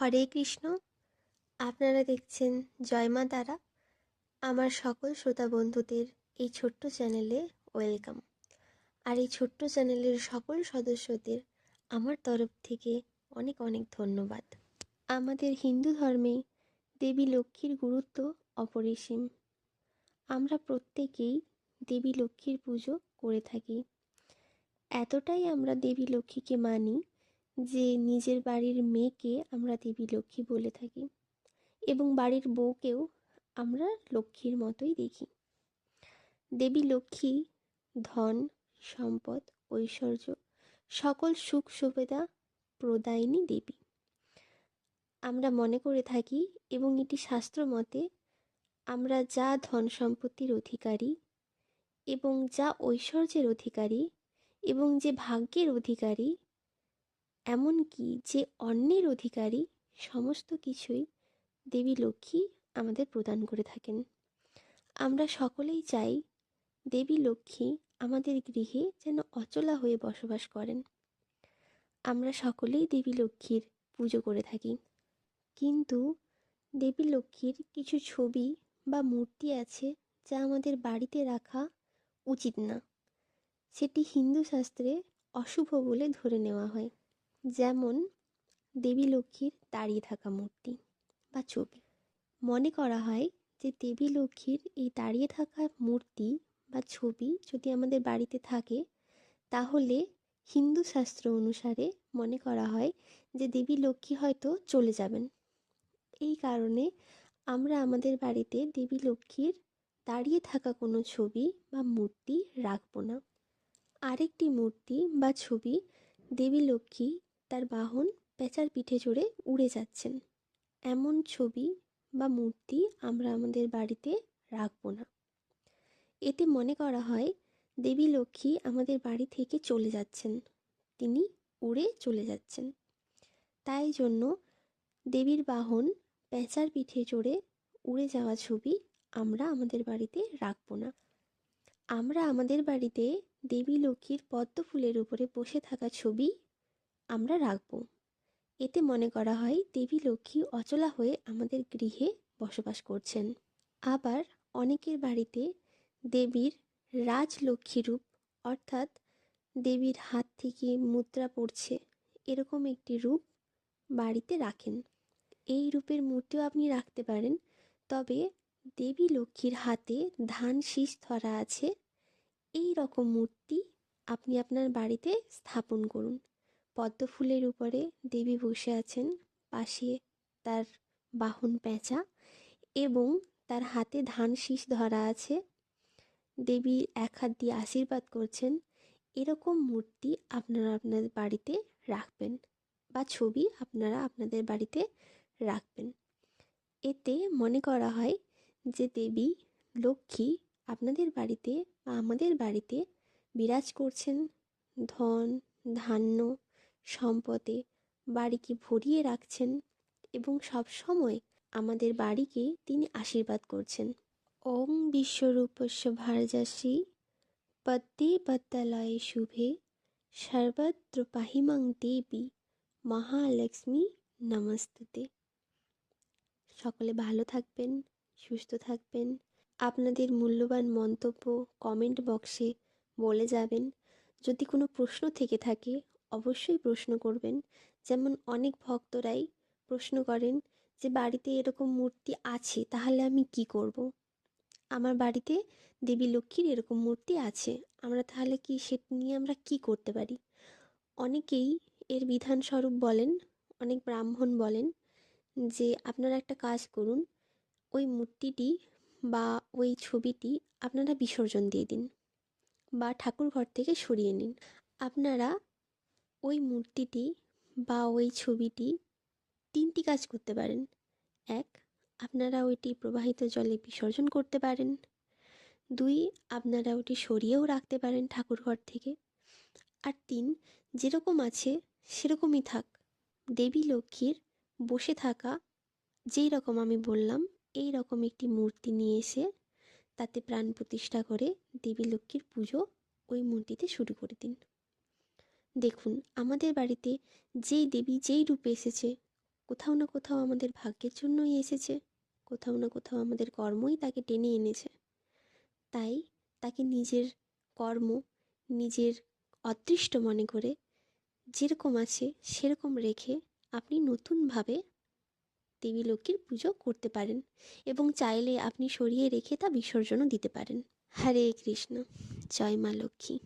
হরে কৃষ্ণ। আপনারা দেখছেন জয়মা তারা, আমার সকল শ্রোতা বন্ধুদের এই ছোট্ট চ্যানেলে ওয়েলকাম। আর এই ছোট্ট চ্যানেলের সকল সদস্যদের আমার তরফ থেকে অনেক অনেক ধন্যবাদ। আমাদের হিন্দু ধর্মে দেবী লক্ষ্মীর গুরুত্ব অপরিসীম। আমরা প্রত্যেকেই দেবী লক্ষ্মীর পুজো করে থাকি। এতটাই আমরা দেবী লক্ষ্মীকে মানি যে নিজের বাড়ির মেয়েকে আমরা দেবী লক্ষ্মী বলে থাকি এবং বাড়ির বউকেও আমরা লক্ষ্মীর মতোই দেখি। দেবী লক্ষ্মী, ধন, সম্পদ, ঐশ্বর্য সকল সুখ সুবিধা প্রদায়িনী দেবী। আমরা মনে করে থাকি এবং এটি শাস্ত্র মতে আমরা যা ধন সম্পত্তির অধিকারী এবং যা ঐশ্বর্যের অধিকারী এবং যে ভাগ্যের অধিকারী এমনকি যে অন্যের অধিকারী সমস্ত কিছুই দেবী লক্ষ্মী আমাদের প্রদান করে থাকেন। আমরা সকলেই চাই দেবী লক্ষ্মী আমাদের গৃহে যেন অচলা হয়ে বসবাস করেন। আমরা সকলেই দেবী লক্ষ্মীর পুজো করে থাকি। কিন্তু দেবী লক্ষ্মীর কিছু ছবি বা মূর্তি আছে যা আমাদের বাড়িতে রাখা উচিত না। সেটি হিন্দু শাস্ত্রে অশুভ বলে ধরে নেওয়া হয়। যেমন দেবী লক্ষ্মীর দাঁড়িয়ে থাকা মূর্তি বা ছবি। মনে করা হয় যে দেবী লক্ষ্মীর এই দাঁড়িয়ে থাকা মূর্তি বা ছবি যদি আমাদের বাড়িতে থাকে, তাহলে হিন্দু শাস্ত্র অনুসারে মনে করা হয় যে দেবী লক্ষ্মী হয়তো চলে যাবেন। এই কারণে আমরা আমাদের বাড়িতে দেবী লক্ষ্মীর দাঁড়িয়ে থাকা কোনো ছবি বা মূর্তি রাখব না। আরেকটি মূর্তি বা ছবি দেবী লক্ষ্মী তার বাহন পেঁচার পিঠে চড়ে উড়ে যাচ্ছেন। এমন ছবি বা মূর্তি আমরা আমাদের বাড়িতে রাখব না। এতে মনে করা হয় দেবী লক্ষ্মী আমাদের বাড়ি থেকে চলে যাচ্ছেন। তিনি উড়ে চলে যাচ্ছেন। তাই জন্য দেবীর বাহন পেঁচার পিঠে চড়ে উড়ে যাওয়া ছবি আমরা আমাদের বাড়িতে রাখব না। আমরা আমাদের বাড়িতে দেবী লক্ষ্মীর পদ্ম ফুলের উপরে বসে থাকা ছবি আমরা রাখব। এতে মনে করা হয় দেবী লক্ষ্মী অচলা হয়ে আমাদের গৃহে বসবাস করছেন। আবার অনেকের বাড়িতে দেবীর রাজলক্ষ্মী রূপ, অর্থাৎ দেবীর হাত থেকে মুদ্রা পড়ছে, এরকম একটি রূপ বাড়িতে রাখেন। এই রূপের মূর্তিও আপনি রাখতে পারেন, তবে দেবী লক্ষ্মীর হাতে ধান শীষ ধরা আছে। এই রকম মূর্তি আপনি আপনার বাড়িতে স্থাপন করুন। পদ্ম ফুলের উপরে দেবী বসে আছেন, পাশে তার বাহন পেঁচা এবং তার হাতে ধান শীষ ধরা আছে। দেবী এক হাত দিয়ে আশীর্বাদ করছেন, এরকম মূর্তি আপনারা আপনাদের বাড়িতে রাখবেন বা ছবি আপনারা আপনাদের বাড়িতে রাখবেন। এতে মনে করা হয় যে দেবী লক্ষ্মী আপনাদের বাড়িতে বা আমাদের বাড়িতে বিরাজ করছেন। ধন, ধান্য সম্পদে বাড়িকে ভরিয়ে রাখছেন এবং সব সময় আমাদের বাড়িকে তিনি আশীর্বাদ করছেন। ওম বিশ্বরূপস্য ভারজাসী, পদ্মে পদ্মালয়ে শুভে, সর্বত্র পাহিমাং দেবী, মহালক্ষ্মী নমস্তুতে। সকলে ভালো থাকবেন, সুস্থ থাকবেন। আপনাদের মূল্যবান মন্তব্য কমেন্ট বক্সে বলে যাবেন। যদি কোনো প্রশ্ন থেকে থাকে অবশ্যই প্রশ্ন করবেন। যেমন অনেক ভক্তরাই প্রশ্ন করেন যে, বাড়িতে এরকম মূর্তি আছে, তাহলে আমি কি করব। আমার বাড়িতে দেবী লক্ষ্মীর এরকম মূর্তি আছে, আমরা তাহলে কি সেটা নিয়ে আমরা কি করতে পারি? অনেকেই এর বিধানস্বরূপ বলেন, অনেক ব্রাহ্মণ বলেন যে, আপনারা একটা কাজ করুন, ওই মূর্তিটি বা ওই ছবিটি আপনারা বিসর্জন দিয়ে দিন বা ঠাকুর ঘর থেকে সরিয়ে নিন। আপনারা ওই মূর্তিটি বা ওই ছবিটি তিনটি কাজ করতে পারেন। এক, আপনারা ওইটি প্রবাহিত জলে বিসর্জন করতে পারেন। দুই, আপনারা ওটি সরিয়েও রাখতে পারেন ঠাকুর ঘর থেকে। আর তিন, যেরকম আছে সেরকমই থাক। দেবী লক্ষ্মীর বসে থাকা যেই রকম আমি বললাম, এই রকম একটি মূর্তি নিয়ে এসে তাতে প্রাণ প্রতিষ্ঠা করে দেবী লক্ষ্মীর পুজো ওই মূর্তিতে শুরু করে দিন। দেখুন, আমাদের বাড়িতে যেই দেবী যেই রূপে এসেছে, কোথাও না কোথাও আমাদের ভাগ্যের জন্যই এসেছে, কোথাও না কোথাও আমাদের কর্মই তাকে টেনে এনেছে। তাই তাকে নিজের কর্ম, নিজের অদৃষ্ট মনে করে যেরকম আছে সেরকম রেখে আপনি নতুনভাবে দেবী লক্ষ্মীর পুজো করতে পারেন এবং চাইলে আপনি সরিয়ে রেখে তা বিসর্জনও দিতে পারেন। হরে কৃষ্ণ, জয় মা লক্ষ্মী।